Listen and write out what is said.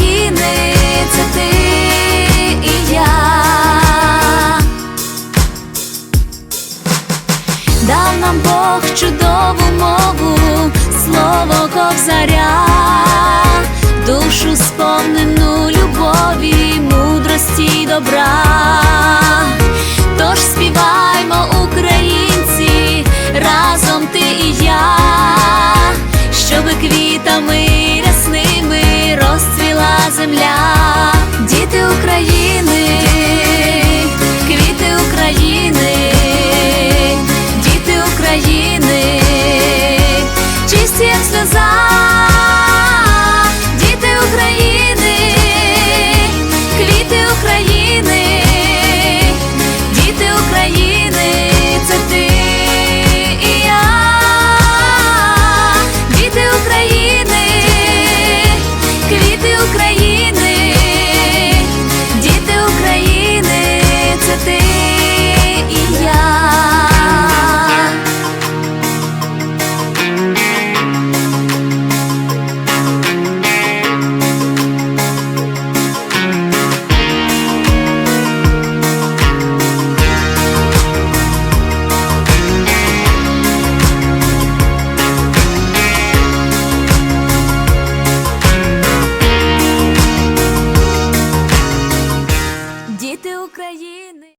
України, це ти і я. Дав нам Бог чудову мову, слово ковзаря, душу сповнену любові, мудрості й добра.